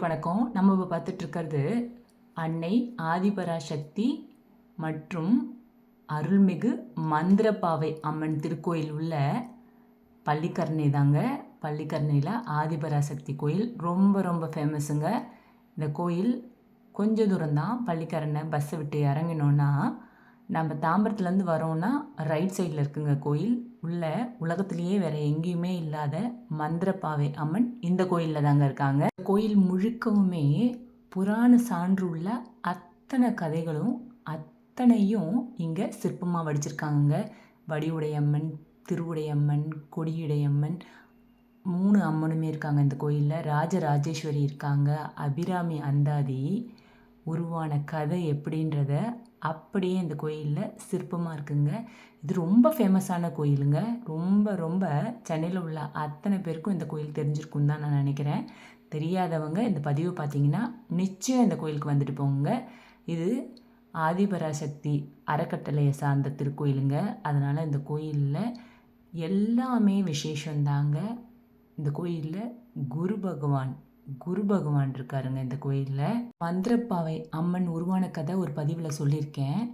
வணக்கம். நம்ம இப்போ பார்த்துட்டு இருக்கிறது அன்னை ஆதிபராசக்தி மற்றும் அருள்மிகு மந்திரப்பாவை அம்மன் திருக்கோயில் உள்ள பள்ளிக்கரணை தாங்க. பள்ளிக்கரணையில் ஆதிபராசக்தி கோயில் ரொம்ப ரொம்ப ஃபேமஸுங்க இந்த கோயில் கொஞ்சம் தூரம்தான் பள்ளிக்கரணை பஸ்ஸை விட்டு இறங்கினோன்னா நம்ம தாம்பரத்துலேருந்து வரோன்னா ரைட் சைடில் இருக்குங்க கோயில். உள்ள உலகத்திலேயே வேற எங்கேயுமே இல்லாத மந்திரப்பாவை அம்மன் இந்த கோயிலில் தாங்க இருக்காங்க. கோயில் முழுக்கவுமே புராண சான்று உள்ள அத்தனை கதைகளும் அத்தனையும் இங்கே சிற்பமாக வடிச்சிருக்காங்க வடிவுடையம்மன் திருவுடையம்மன் கொடியுடையம்மன் மூணு அம்மனுமே இருக்காங்க இந்த கோயிலில். ராஜராஜேஸ்வரி இருக்காங்க அபிராமி அந்தாதி உருவான கதை எப்படின்றத அப்படியே இந்த கோயிலில் சிற்பமாக இருக்குங்க. இது ரொம்ப ஃபேமஸான கோயிலுங்க. ரொம்ப ரொம்ப சென்னையில் உள்ள அத்தனை பேருக்கும் இந்த கோயில் தெரிஞ்சிருக்கும் தான் நான் நினைக்கிறேன். தெரியாதவங்க இந்த பதிவு பார்த்தீங்கன்னா நிச்சயம் இந்த கோயிலுக்கு வந்துட்டு போங்க. இது ஆதிபராசக்தி அறக்கட்டளையை சார்ந்த திருக்கோயிலுங்க. அதனால் இந்த கோயிலில் எல்லாமே விசேஷந்தாங்க இந்த கோயிலில் குரு பகவான் குரு பகவான் இருக்காருங்க இந்த கோயிலில். மந்திரப்பாவை அம்மன் உருவான கதை ஒரு பதிவில் சொல்லியிருக்கேன்.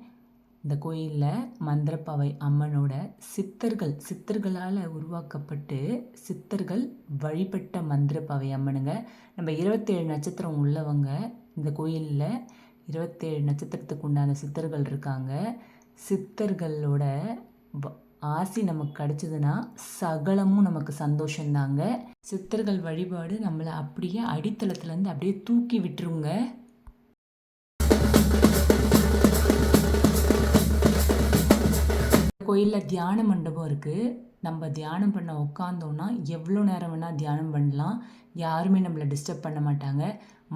இந்த கோயிலில் மந்திரப்பாவை அம்மனோட சித்தர்கள் சித்தர்களால் உருவாக்கப்பட்டு சித்தர்கள் வழிபட்ட மந்திரப்பாவை அம்மனுங்க. நம்ம இருபத்தேழு நட்சத்திரம் உள்ளவங்க இந்த கோயிலில் இருபத்தேழு நட்சத்திரத்துக்கு உண்டான சித்தர்கள் இருக்காங்க. சித்தர்களோட ஆசி நமக்கு கிடச்சிதுன்னா சகலமும் நமக்கு சந்தோஷந்தாங்க. சித்தர்கள் வழிபாடு நம்மளை அப்படியே அடித்தளத்துலேருந்து அப்படியே தூக்கி விட்டுருங்க. கோயிலில் தியான மண்டபம் இருக்குது நம்ம தியானம் பண்ண உட்காந்தோன்னா எவ்வளோ நேரம் வேணால் தியானம் பண்ணலாம். யாருமே நம்மளை டிஸ்டர்ப் பண்ண மாட்டாங்க.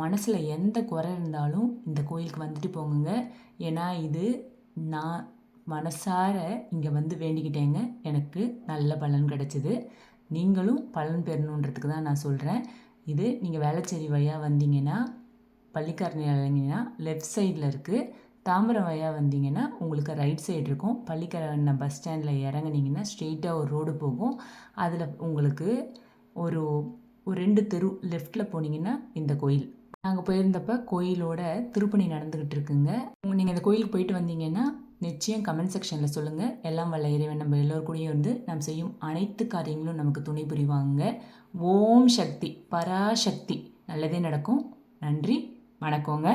மனசில் எந்த குறை இருந்தாலும் இந்த கோயிலுக்கு வந்துட்டு போங்க ஏன்னா இது நான் மனசார இங்கே வந்து வேண்டிக்கிட்டேங்க. எனக்கு நல்ல பலன் கிடச்சிது. நீங்களும் பலன் பெறணுன்றதுக்கு தான் நான் சொல்கிறேன் இது நீங்கள் வேளச்சேரி வழியாக வந்தீங்கன்னா பள்ளிக்கரணை இறங்கினா லெஃப்ட் சைடில் இருக்குது தாம்பரம் வழியாக வந்தீங்கன்னா உங்களுக்கு ரைட் சைடு இருக்கும். பள்ளிக்கரணை பஸ் ஸ்டாண்டில் இறங்குனீங்கன்னா ஸ்ட்ரெயிட்டாக ஒரு ரோடு போகும். அதில் உங்களுக்கு ஒரு ஒரு ரெண்டு தெரு லெஃப்டில் போனீங்கன்னா இந்த கோயில். நாங்கள் போயிருந்தப்போ கோயிலோட திருப்பணி நடந்துக்கிட்டு இருக்குங்க. நீங்கள் இந்த கோயிலுக்கு போயிட்டு வந்தீங்கன்னா நிச்சயம் கமெண்ட் செக்ஷனில் சொல்லுங்கள் எல்லாம் வல்ல இறைவன் நம்ம எல்லோரு கூடயும் வந்து நாம் செய்யும் அனைத்து காரியங்களும் நமக்கு துணை புரிவாங்க. ஓம் சக்தி பராசக்தி நல்லதே நடக்கும். நன்றி வணக்கங்க.